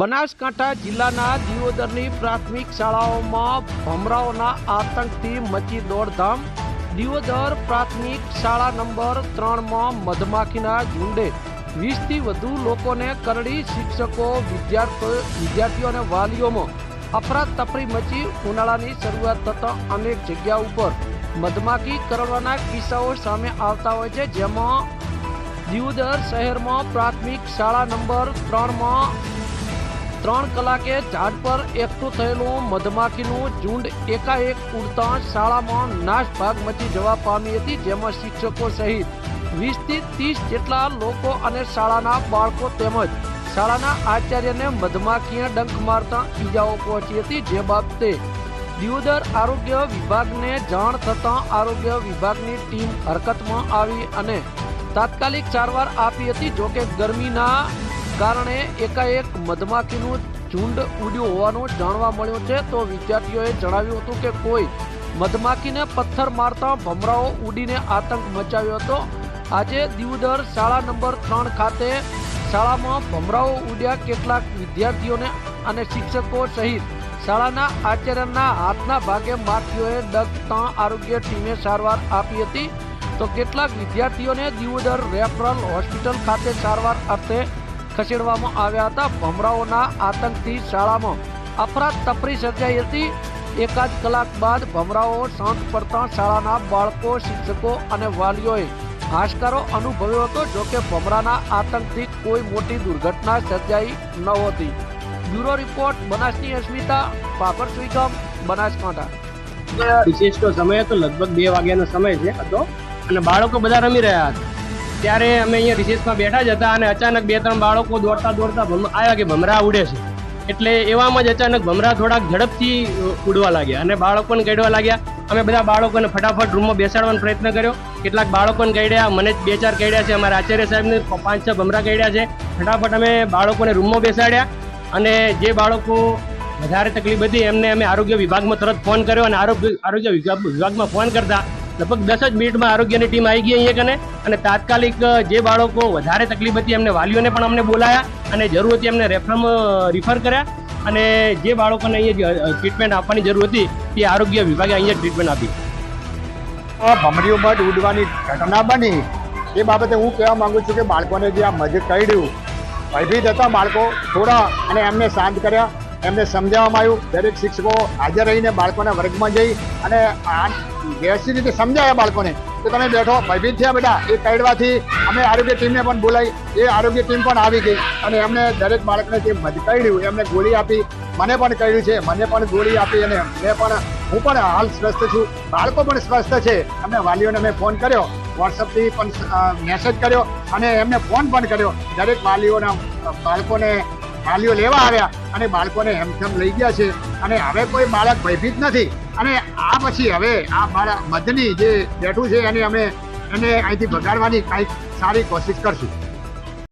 બનાસકાંઠા જિલ્લાના દિયોદરની પ્રાથમિક શાળાઓમાં ભમરાઓના આતંકથી મચી દોડધામ. દિયોદર પ્રાથમિક શાળા નંબર ત્રણમાં મધમાખીના ઝુંડે વીસથી વધુ લોકોને કરડી શિક્ષકો, વિદ્યાર્થીઓ વિદ્યાર્થીઓ અને વાલીઓમાં અફરાતફરી મચી ઉનાળાની શરૂઆત થતાં અનેક જગ્યા ઉપર મધમાખી કરડવાના કિસ્સાઓ સામે આવતા હોય છે, જેમાં દિયોદર શહેરમાં પ્રાથમિક શાળા નંબર ત્રણમાં ત્રણ કલાકે ઝાડ પર એકઠું થયેલું મધમાખીનું ઝુંડ એકાએક ઉડતા શાળામાં નાશભાગ મચી જવા પામી હતી, જેમાં શિક્ષકો સહિત વીસથી ત્રીસ જેટલા લોકો અને શાળાના બાળકો તેમજ શાળાના આચાર્યને મધમાખીએ ડંખ મારતા ઈજાઓ પહોંચી હતી, જે બાબતે દિયોદર આરોગ્ય વિભાગને જાણ થતાં આરોગ્ય વિભાગની ટીમ હરકતમાં આવી અને તાત્કાલિક સારવાર આપી હતી, જોકે ગરમીના કારણે એકાએક મધમાખીનું ઝુંડ ઉડ્યું હોવાનું જાણવા મળ્યું છે. તો વિદ્યાર્થીઓએ જણાવ્યું હતું કે કોઈ મધમાખીને પથ્થર મારતા ભમરાઓ ઉડીને આતંક મચાવ્યો હતો. આજે દીવદર શાળા નંબર ત્રણ ખાતે શાળામાં ભમરાઓ ઉડ્યા કેટલાક વિદ્યાર્થીઓને અને શિક્ષકો સહિત શાળાના આચાર્યના હાથના ભાગે માખીઓએ ડગતા આરોગ્ય ટીમે સારવાર આપી હતી. તો કેટલાક વિદ્યાર્થીઓને દિયોદર રેફરલ હોસ્પિટલ ખાતે સારવાર અર્થે ખસેડવામાં આવ્યા હતા. ભમરાઓના આતંકથી શાળામાં અફરાતફરી સર્જાઈ હતી. એકાદ કલાક બાદ ભમરાઓ શાંત પડતા શાળાના બાળકો, શિક્ષકો અને વાલીઓએ હાશકારો અનુભવ્યો હતો જોકે ભમરાના આતંકથી કોઈ મોટી દુર્ઘટના સર્જાઈ નહોતી બ્યુરો રિપોર્ટ, બનાસની અસ્મિતા, પાપર સુઈગામ, બનાસકાંઠા. રિસેસનો સમય હતો, લગભગ બે વાગ્યાનો સમય છે હતો. અને બાળકો બધા રમી રહ્યા હતા. ત્યારે અમે અહીંયા રિસેસમાં બેઠા જ હતા અને અચાનક બે ત્રણ બાળકો દોડતા દોડતા આવ્યા કે ભમરા ઉડે છે. એટલે એવામાં જ અચાનક ભમરા થોડાક ઝડપથી ઉડવા લાગ્યા અને બાળકોને ગઈડવા લાગ્યા. અમે બધા બાળકોને ફટાફટ રૂમમાં બેસાડવાનો પ્રયત્ન કર્યો. કેટલાક બાળકોને ગઈડ્યા, મને જ બે ચાર ગઈડ્યા છે. અમારા આચાર્ય સાહેબને પાંચ છ ભમરા ગઈડ્યા છે. ફટાફટ અમે બાળકોને રૂમમાં બેસાડ્યા અને જે બાળકો વધારે તકલીફ હતી એમને અમે આરોગ્ય વિભાગમાં તરત ફોન કર્યો અને આરોગ્ય આરોગ્ય વિભાગ- વિભાગમાં ફોન કરતા લગભગ દસ જ મિનિટમાં આરોગ્યની ટીમ આવી ગઈ અહીંયા કને. અને તાત્કાલિક જે બાળકો વધારે તકલીફ હતી એમને વાલીઓને પણ અમને બોલાયા અને જરૂર હતી એમને રેફરમ રિફર કર્યા. અને જે બાળકોને અહીંયા ટ્રીટમેન્ટ આપવાની જરૂર હતી, તે આરોગ્ય વિભાગે અહીંયા ટ્રીટમેન્ટ આપી. ભમરીઓ બટ ઉડવાની ઘટના બની. એ બાબતે હું કહેવા માંગુ છું કે બાળકોને જે આ મધ કર્યું ભયભીત હતા બાળકો થોડા અને એમને શાંત કર્યા. એમને સમજાવવામાં આવ્યું. દરેક શિક્ષકો હાજર રહીને બાળકોના વર્ગમાં જઈ અને વ્યવસ્થિત રીતે સમજાવ્યા બાળકોને. કે તમે બેઠો, ભયભીત થયા બેટા. એ કરડવાથી અમે આરોગ્ય ટીમને પણ બોલાવી. એ આરોગ્ય ટીમ પણ આવી ગઈ. અને એમને દરેક બાળકને જે કરડ્યું એમને ગોળી આપી. મને પણ કહ્યું છે. મને પણ ગોળી આપી અને મેં પણ, હું પણ હાલ સ્વસ્થ છું. બાળકો પણ સ્વસ્થ છે. એમને વાલીઓને મેં ફોન કર્યો. વોટ્સઅપથી પણ મેસેજ કર્યો અને એમને ફોન પણ કર્યો. દરેક વાલીઓના, બાળકોને વાલીઓ લેવા આવ્યા. અને બાળકોને હેમખેમ લઈ ગયા છે. અને હવે કોઈ બાળક ભયભીત નથી. અને આ પછી હવે આ બાળક મધની જે બેઠું છે એને અમે એને અહીંથી ભગાડવાની કાંઈક સારી કોશિશ કરશું.